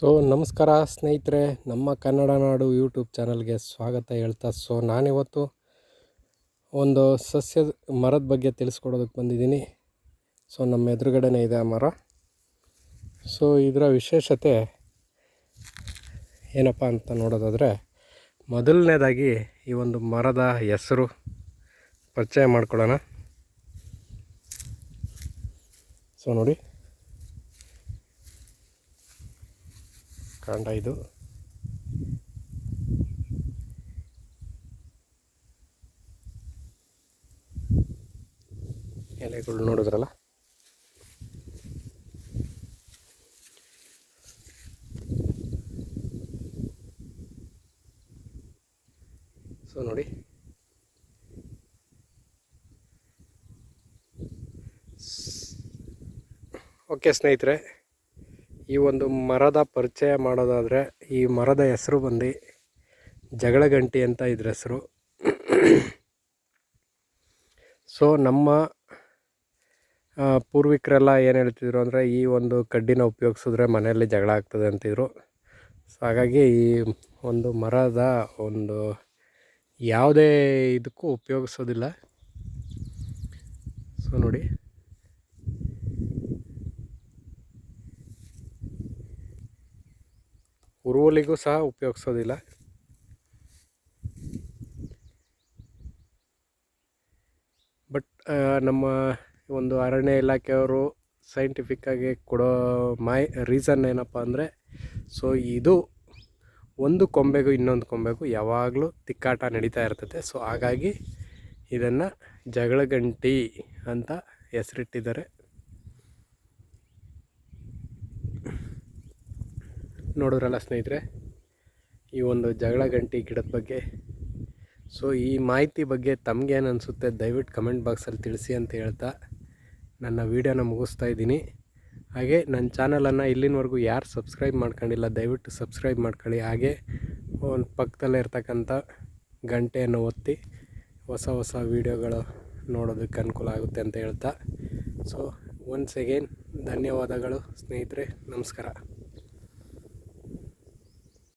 So ನಮಸ್ಕಾರ ಸ್ನೇಹಿತರೆ, ನಮ್ಮ ಕನ್ನಡ ನಾಡು ಯೂಟ್ಯೂಬ್ ಚಾನಲ್ಗೆ ಸ್ವಾಗತ ಹೇಳ್ತಾ, ಸೊ ನಾನಿವತ್ತು ಒಂದು ಸಸ್ಯದ ಮರದ ಬಗ್ಗೆ ತಿಳಿಸ್ಕೊಡೋದಕ್ಕೆ ಬಂದಿದ್ದೀನಿ. ಸೊ ನಮ್ಮ ಎದುರುಗಡೆನೇ ಇದೆ ಆ ಮರ. ಸೊ ಇದರ ವಿಶೇಷತೆ ಏನಪ್ಪ ಅಂತ ನೋಡೋದಾದರೆ, ಮೊದಲನೇದಾಗಿ ಈ ಒಂದು ಮರದ ಹೆಸರು ಪರಿಚಯ ಮಾಡ್ಕೊಳ್ಳೋಣ. ಸೊ ನೋಡಿ. ಕಾಂಡ ಇದು ಎಲೆಗಳು ನೋಡಿದ್ರಲ್ಲ? ಸೊ ನೋಡಿ. ಓಕೆ ಸ್ನೇಹಿತರೆ ಈ ಒಂದು ಮರದ ಪರಿಚಯ ಮಾಡೋದಾದರೆ, ಈ ಮರದ ಹೆಸರು ಬಂದು ಜಗಳಗಂಟಿ ಅಂತ ಇದ್ರ ಹೆಸರು. ಸೊ ನಮ್ಮ ಪೂರ್ವಿಕರೆಲ್ಲ ಏನು ಹೇಳ್ತಿದ್ರು ಅಂದರೆ, ಈ ಒಂದು ಕಡ್ಡಿನ ಉಪಯೋಗಿಸಿದ್ರೆ ಮನೆಯಲ್ಲಿ ಜಗಳ ಆಗ್ತದೆ ಅಂತಿದ್ರು. ಸೊ ಹಾಗಾಗಿ ಈ ಒಂದು ಮರದ ಒಂದು ಯಾವುದೇ ಇದಕ್ಕೂ ಉಪಯೋಗಿಸೋದಿಲ್ಲ. ಸೊ ನೋಡಿ. ಉರುವಲಿಗೂ ಸಹ ಉಪಯೋಗಿಸೋದಿಲ್ಲ. ಬಟ್ ನಮ್ಮ ಒಂದು ಅರಣ್ಯ ಇಲಾಖೆಯವರು ಸೈಂಟಿಫಿಕ್ಕಾಗಿ ಕೊಡೋ ಮೈ ರೀಸನ್ ಏನಪ್ಪ ಅಂದರೆ ಸೊ ಇದು ಒಂದು ಕೊಂಬೆಗೂ ಇನ್ನೊಂದು ಕೊಂಬೆಗೂ ಯಾವಾಗಲೂ ತಿಕ್ಕಾಟ ನಡೀತಾ ಇರ್ತದೆ. ಸೊ ಹಾಗಾಗಿ ಇದನ್ನು ಜಗಳಗಂಟಿ ಅಂತ ಹೆಸರಿಟ್ಟಿದ್ದಾರೆ. ನೋಡಿದ್ರಲ್ಲ ಸ್ನೇಹಿತರೆ, ಈ ಒಂದು ಜಗಳ ಗಂಟಿ ಗಿಡದ ಬಗ್ಗೆ. ಸೊ ಈ ಮಾಹಿತಿ ಬಗ್ಗೆ ತಮಗೇನು ಅನಿಸುತ್ತೆ ದಯವಿಟ್ಟು ಕಮೆಂಟ್ ಬಾಕ್ಸಲ್ಲಿ ತಿಳಿಸಿ ಅಂತ ಹೇಳ್ತಾ ನನ್ನ ವೀಡಿಯೋನ ಮುಗಿಸ್ತಾ ಇದ್ದೀನಿ. ಹಾಗೆ ನನ್ನ ಚಾನಲನ್ನು ಇಲ್ಲಿನವರೆಗೂ ಯಾರು ಸಬ್ಸ್ಕ್ರೈಬ್ ಮಾಡ್ಕೊಂಡಿಲ್ಲ, ದಯವಿಟ್ಟು ಸಬ್ಸ್ಕ್ರೈಬ್ ಮಾಡ್ಕೊಳ್ಳಿ. ಹಾಗೆ ಒಂದು ಪಕ್ಕದಲ್ಲೇ ಇರ್ತಕ್ಕಂಥ ಗಂಟೆಯನ್ನು ಒತ್ತಿ ಹೊಸ ಹೊಸ ವೀಡಿಯೋಗಳು ನೋಡೋದಕ್ಕೆ ಅನುಕೂಲ ಆಗುತ್ತೆ ಅಂತ ಹೇಳ್ತಾ. ಸೊ ಒನ್ಸ್ ಅಗೇನ್ ಧನ್ಯವಾದಗಳು ಸ್ನೇಹಿತರೆ. ನಮಸ್ಕಾರ.